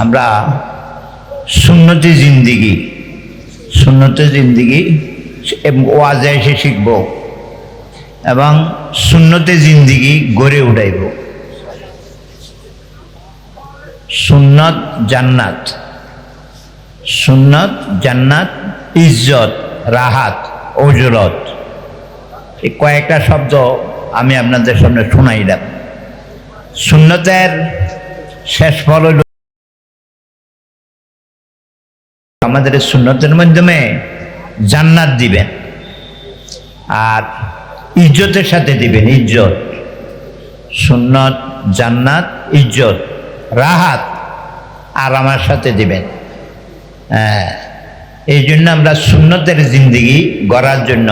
আমরা সুন্নতি জিন্দিগি সুন্নতি জিন্দিগি ওয়াজে এসে শিখব এবং সুন্নতি জিন্দিগি গড়ে উঠাইব। সুন্নত, জান্নাত। সুন্নত, জান্নাত, ইজ্জত, রাহাত ওজরত এই কয়েকটা শব্দ আমি আপনাদের সামনে শোনাইলাম। সুন্নতের শেষ ফল আমাদের সুন্নতের মাধ্যমে জান্নাত দিবেন। আর ইজ্জতের সাথে দিবেন, ইজ্জত। সুন্নত, জান্নাত, ইজ্জত, রাহাত আর আমার সাথে দিবেন। হ্যাঁ এই জন্য আমরা সুন্নতের জিন্দিগি গড়ার জন্য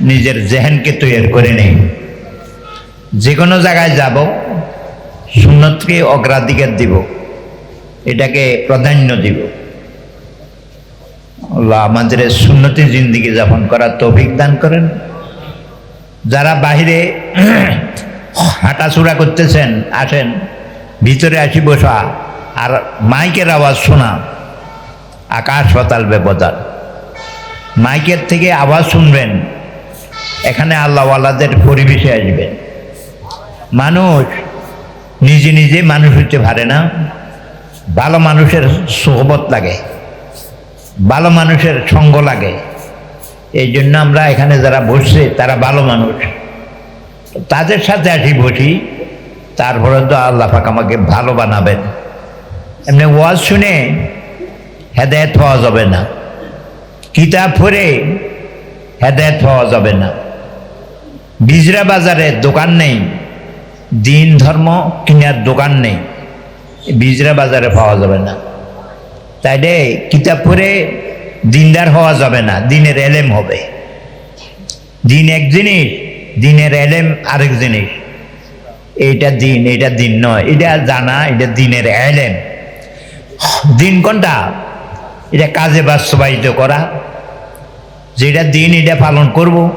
নিজের জেহেনকে তৈরি করে নেই। যে কোনো জায়গায় যাব, সুন্নতকে অগ্রাধিকার দিব, এটাকে প্রাধান্য দিব। আল্লাহ আমাদের সুন্নতি জিন্দিগি যাপন করার তৌফিক দান করেন। যারা বাহিরে হাঁটাচুরা করতেছেন, আসেন, ভিতরে আসি বসা, আর মাইকের আওয়াজ শোনা, আকাশ পাতাল ব্যবধান মাইকের থেকে আওয়াজ শুনবেন, এখানে আল্লাহওয়ালাদের পরিবেশে আসবেন। মানুষ নিজে নিজে মানুষ হতে পারে না, ভালো মানুষের সোহবত লাগে। ভালো মানুষের সঙ্গ লাগে। এই জন্য আমরা এখানে যারা বসছে, তারা ভালো মানুষ। তাদের সাথে আসি, বসি। তারপরে তো আল্লাহ পাক আমাকে ভালো বানাবেন। এমনি ওয়াজ শুনে হেদায়ত পাওয়া যাবে না। কিতাব পড়ে হেদায়ত পাওয়া যাবে না। বিজরা বাজারে দোকান নেই। দিন ধর্ম কিনার দোকান নেই। বিজরা বাজারে পাওয়া যাবে না। তাইলে কিতাব পড়ে দিনদার হওয়া যাবে না, দিনের এলেম হবে। দিন এক জিনিস, দিনের এলেম আরেক জিনিস। এইটা দিন এটা দিন নয় এটা জানা এটা দিনের এলেম। দিন কোনটা? এটা কাজে বাস্তবায়িত করা। যেটা দিন, এটা পালন করব।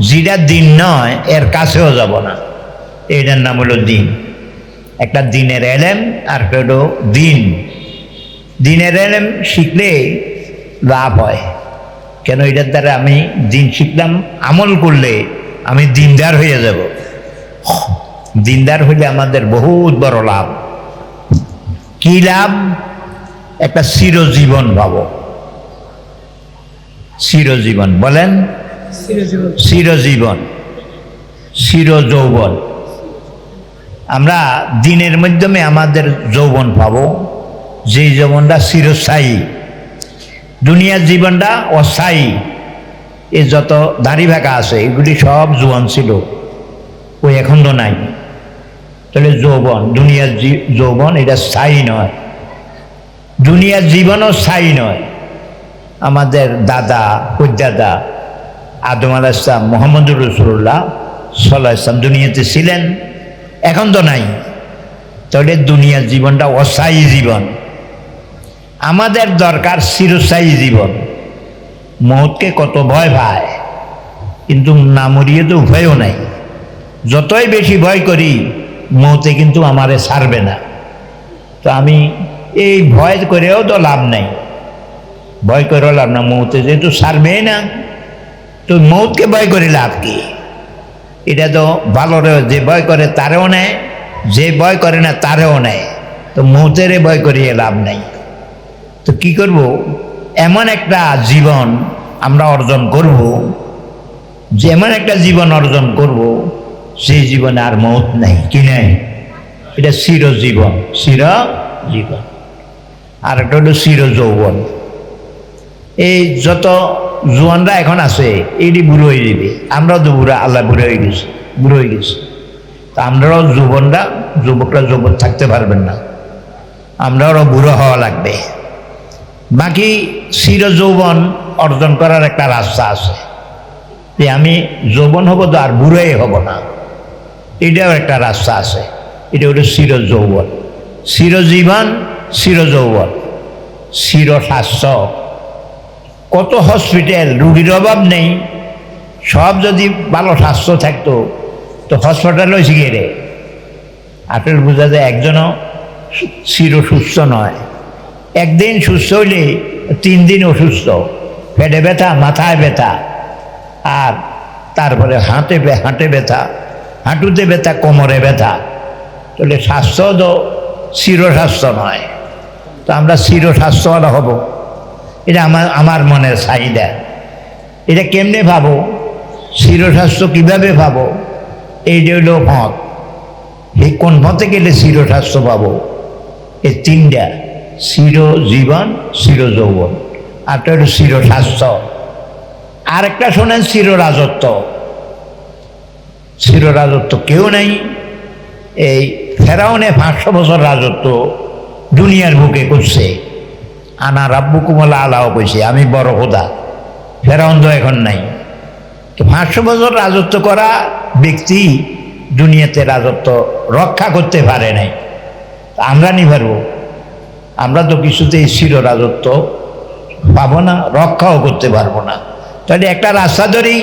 যেটা দিন নয়, এর কাছেও যাব না। এটার নাম হলো দিন। একটা দিনের এলেম, আর হলো দিন। দিনের এলেম শিখলে লাভ হয়। কেন এটার দ্বারা আমি দিন শিখলাম? আমল করলে আমি দিনদার হয়ে যাব। দিনদার হইলে আমাদের বহুত বড় লাভ। কি লাভ? একটা চিরজীবন পাব চিরজীবন বলেন? চিরজীবন। চির যৌবন আমরা দিনের মাধ্যমে আমাদের যৌবন পাব। যেই যৌবনটা চিরস্থায়ী, দুনিয়ার জীবনটা অস্থায়ী এ যত দাড়ি ভাকা আছে, এগুলি সব জোয়ান ছিল ওই এখন তো নাই। তাহলে যৌবন, দুনিয়ার যৌবন এটা স্থায়ী নয়। দুনিয়ার জীবনও স্থায়ী নয়। আমাদের দাদা দাদা আদম আলাহ ইসলাম মোহাম্মদুর রসুল্লাহ সাল্লাহ ইসলাম দুনিয়াতে ছিলেন, এখন তো নাই। তাহলে দুনিয়ার জীবনটা অস্থায়ী জীবন। আমাদের দরকার চিরস্থায়ী জীবন। মহৎকে কত ভয় পায়, কিন্তু না মরিয়ে তো উপায়ও নাই। যতই বেশি ভয় করি মৌতে কিন্তু আমারে ছাড়বে না। তো আমি এই ভয় করেও তো লাভ নাই। ভয় করেও লাভ না মৌতে যেহেতু ছাড়বেই না, তো মৌতকে ভয় করে লাভ কি? এটা তো ভালোরে যে ভয় করে তারেও নেয় যে ভয় করে না তারেও নেয় তো মৌতেরে ভয় করিয়ে লাভ নাই। তো কি করব? এমন একটা জীবন আমরা অর্জন করব যে এমন একটা জীবন অর্জন করব, সেই জীবনে আর মৌত নাই, কি নাই? এটা চির জীবন চির জীবন আর একটা হলো চির যৌবন এই যত জোয়ানরা এখন আছে, এটি বুড়ো হয়ে যাবে। আমরাও তো বুড়ো, আল্লাহ বুড়ো হয়ে গেছি, বুড়ো হয়ে গেছি। তা আমরাও যৌবনরা, যুবকরা যুবক থাকতে পারবেন না। আমরাও বুড়ো হওয়া লাগবে। বাকি চির যৌবন অর্জন করার একটা রাস্তা আছে। যে আমি যৌবন হব তো আর বুড়োই হব না। এটাও একটা রাস্তা আছে। এটা হলো চির যৌবন চিরজীবন চির যৌবন চির স্বাস্থ্য কত হসপিটাল রুগীর অভাব নেই। সব যদি ভালো স্বাস্থ্য থাকতো, তো হসপিটাল হয়েছে রে আপনার বোঝা যায় একজনও চির সুস্থ নয়। একদিন সুস্থ হইলে তিন দিন অসুস্থ। পেটে ব্যথা, মাথায় ব্যথা। আর তারপরে হাঁটে হাঁটে ব্যথা। হাঁটুতে ব্যথা, কোমরে ব্যথা। তাহলে স্বাস্থ্য তো চিরস্বাস্থ্য নয়। তো আমরা চিরস্বাস্থ্যওয়ালা হব। এটা আমার আমার মনের চাহিদা। এটা কেমনে ভাবো? চিরস্বাস্থ্য কীভাবে ভাবো? এই যে হলো পথ এই কোন পথে গেলে চিরস্বাস্থ্য পাবো? এই তিনটা। চির জীবন চির যৌবন। আর তো হলো চিরস্বাস্থ্য আরেকটা শোনেন চির রাজত্ব। চির রাজত্ব কেউ নেই। এই ফেরাউনে পাঁচশো বছর রাজত্ব দুনিয়ার বুকে করছে। আনা রাব্বু কুমলা আলাও কইছে, আমি বড় খোদা, ফেরাউন তো এখন নাই। তো পাঁচশো বছর রাজত্ব করা ব্যক্তি দুনিয়াতে রাজত্ব রক্ষা করতে পারে নাই। আমরা নি আমরা তো কিছুতেই চির রাজত্ব পাবো না রক্ষাও করতে পারব না। তাহলে একটা রাস্তা ধরি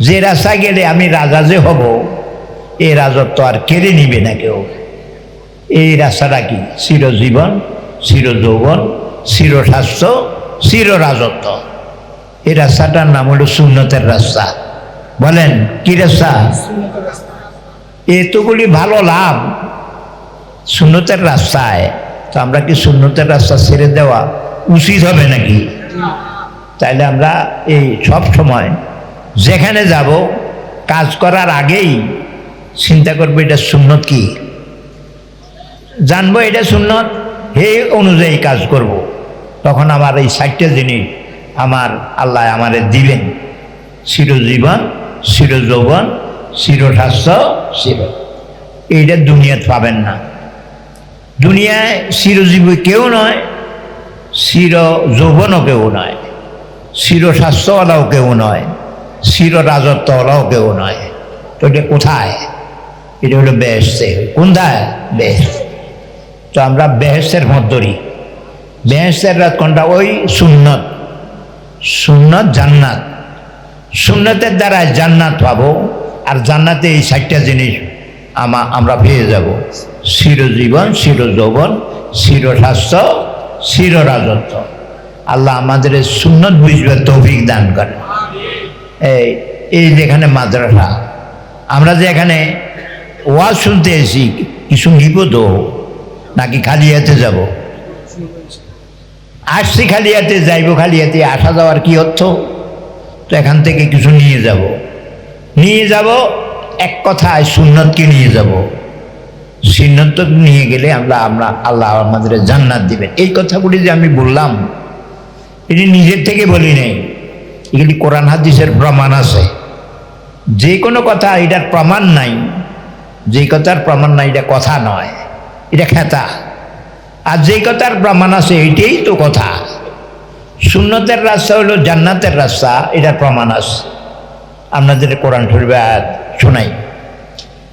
যে রাস্তা গেলে আমি রাজা যে হব এই রাজত্ব আর কেড়ে নিবে না কেউ। এই রাস্তাটা কি? চিরজীবন চির যৌবন চির স্বাস্থ্য চির রাজত্ব এই রাস্তাটার নাম হলো সুন্নতের রাস্তা। বলেন কি রাস্তা। এতগুলি ভালো লাভ সুন্নতের রাস্তায়। তো আমরা কি সুন্নতের রাস্তা ছেড়ে দেওয়া উচিত হবে নাকি? তাইলে আমরা এই সব সময় যেখানে যাব কাজ করার আগেই চিন্তা করব এটা সুন্নত কি? জানব এটা সুন্নত হে অনুযায়ী কাজ করব। তখন আমার এই ষাটটা জিনিস আমার আল্লাহ আমারে দিবেন। চিরজীবন চিরযৌবন চিরস্বাস্থ্য চির এইটা দুনিয়াতে পাবেন না। দুনিয়ায় চিরজীবী কেউ নয় চির যৌবনও কেউ নয় চির স্বাস্থ্যওয়ালাও কেউ নয় চির রাজত্বওয়ালাও কেউ নয় তো এটা কোথায়? এটা হলো বেহেস্তে কোনটায় বেহেস্ত তো আমরা বেহেস্তের মধ্যরি বেহেস্তের রাত কোনটা ওই সুন্নত সুন্নত জান্নাত। সুন্নতের দ্বারা জান্নাত পাবো আর জান্নাতে এই চারটা জিনিস আমা আমরা পেয়ে যাব। চিরজীবন চির যৌবন চির স্বাস্থ্য চির রাজত্ব আল্লাহ আমাদের সুন্নত বুঝবে তৌফিক দান করেন। এই এই যেখানে মাদ্রাসা, আমরা যে এখানে ওয়াজ শুনতে এসি কিছু নিব তো, নাকি খালি হাতে যাব? আসছি খালি হাতে, যাইব খালি হাতে, আসা যাওয়ার কি অর্থ? তো এখান থেকে কিছু নিয়ে যাব। নিয়ে যাব, এক কথায় সুন্নতকে নিয়ে যাব। সুন্নত নিয়ে গেলে আমরা আমরা আল্লাহ আমাদের জান্নাত দিবেন। এই কথাগুলি যে আমি বললাম, এটি নিজের থেকে বলি নেই। এগুলি কোরআন হাদিসের প্রমাণ আছে। যে কোনো কথা এটার প্রমাণ নাই। যে কথার প্রমাণ নাই, এটা কথা নয়। এটা খেতা। আর যে কথার প্রমাণ আছে এইটাই তো কথা। শূন্যতের রাস্তা হলো জান্নাতের রাস্তা, এটার প্রমাণ আছে। আপনাদের কোরআন শরীফে শোনাই।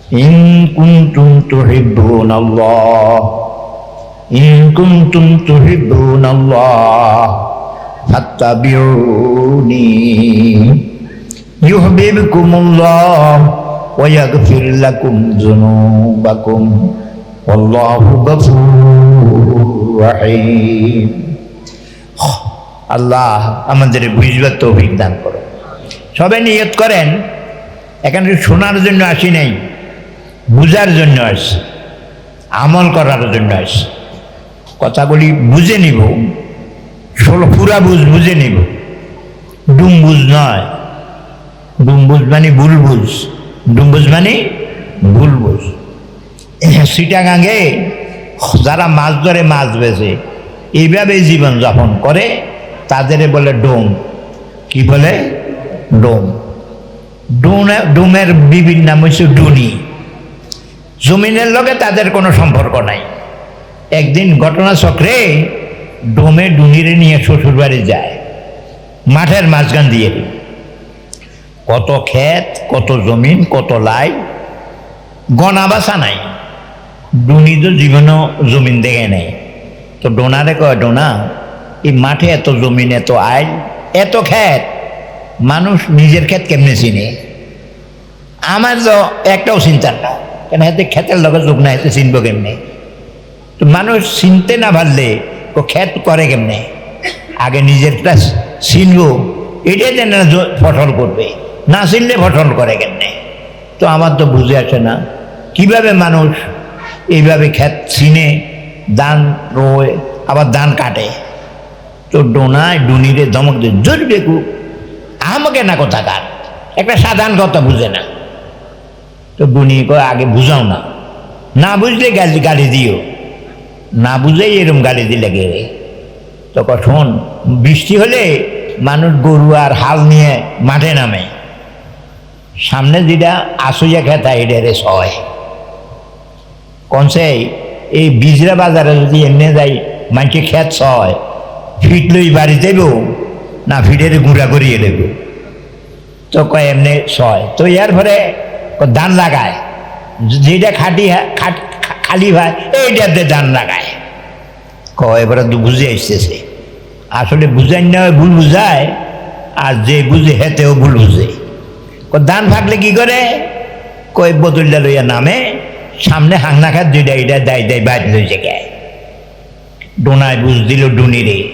ইন কুনতুম তুহিব্বুন আল্লাহ ইন কুনতুম তুহিব্বুন আল্লাহ ফাত্তাবিউনি। ইউহিব্বুকুমুল্লাহ ওয়া ইয়াগফির লাকুম যুনুবাকুম। ওয়াল্লাহু গফুরুর রহিম। আল্লাহ আমাদের বুঝবার তৌফিক দান করো সবাই নিয়ত করেন, এখানে শোনার জন্য আসি নাই। বুঝার জন্য আসছে, আমল করার জন্য আসছে। কথাগুলি বুঝে নিব ষোলো পুরা বুঝ বুঝে নিব। ডুমবুজ নয়, ডুমবুজ মানে বুলবুজ, ডুমবুজ মানে বুলবুজ। সিটাগাঙ্গে যারা মাছ ধরে মাছ বেছে এইভাবে জীবন যাপন করে, তাদের বলে ডোম। কি বলে? ডোম। ডোমে ডোমের বিভিন্ন নাম হচ্ছে ডুনি। জমিনের লগে তাদের কোনো সম্পর্ক নাই। একদিন ঘটনাচক্রে ডোমে ডুনিরে নিয়ে শ্বশুর বাড়ি যায়, মাঠের মাঝখান দিয়ে। কত ক্ষেত, কত জমিন, কত লাই গনা বাসা নাই। ডুনি তো জীবনও জমিন দেখে নেই। তো ডোনারে কয়, ডোনা, এই মাঠে এত জমিন, এত আইল, এত ক্ষেত, মানুষ নিজের ক্ষেত কেমনে চিনে? আমার তো একটাও চিন্তার না কেন হাতে ক্ষেতের লগে যোগ না হাতে চিনব কেমনে? তো মানুষ চিনতে না পারলে ও খ্যাত করে কেমনে? আগে নিজেরটা চিনব, এটাই যেন ফসল করবে। না চিনলে ফসল করে কেমনে? তো আমার তো বুঝে আসে না, কীভাবে মানুষ এইভাবে খ্যাত চিনে দান রোয়, আবার দান কাটে? তো ডোনায় ডুনিরে ধমক দিয়ে, জোর বেকু, আমাকে না কথা কার একটা সাধারণ কথা বুঝে না। তো ডুনি কয় আগে বুঝাও না। না বুঝলে গালি গালি দিও। না বুঝেই এরম গালি দিলে গেলে তো কয়, বৃষ্টি হলে মানুষ গরু আর হাল নিয়ে মাঠে নামে। সামনে যেটা আসুইয়া খেতা এটারে সয়। কনসে এই বিজরা বাজারে যদি এমনি যাই মানুষে খেত সয়। ফিট লই বাড়ি দেব না ফিটের গুঁড়া করিয়ে দেব। তো কয় এমনি সয়। তো ইয়ার পরে ধান লাগায়। যেটা খাটি হা- খাট- খালি হয়, এইটাতে ধান লাগায়। ক, এবারে তো বুঝে আসতেছে। আসলে বুঝাই না হয় ভুল বুঝায়, আর যে বুঝে হেতেও ভুল বুঝে। ধান ফাঁকলে কি করে? কয় বোতলটা লইয়া নামে, সামনে হাংনা খাত দুইটা এটা দায় দায় বাইর লই জায়গায় ডোনায় বুঝ দিল ডুনি রে।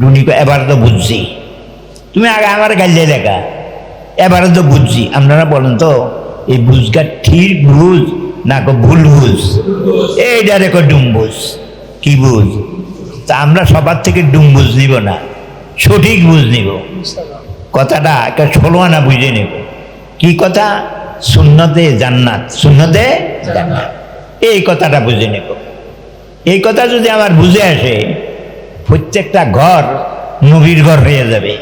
ডুনি এবার তো বুঝছি। তুমি আগে আমার গাইলে লেখা। এবারে তো বুঝছি। আপনারা বলেন তো এই বুঝগা ঠিক বুঝ, না কো ভুল বুঝ। এইটা রেখো ডুমবুঝ কি বুঝ? তা আমরা সবার থেকে ডুমবুঝ নিব না, সঠিক বুঝ নিব। কথাটা একটা ষোলো আনা বুঝে নেব। কি কথা? শূন্যতে জান্নাত শূন্যতে জান্নাত। এই কথাটা বুঝে নেব। এই কথা যদি আমার বুঝে আসে, প্রত্যেকটা ঘর নবীর ঘর হয়ে যাবে।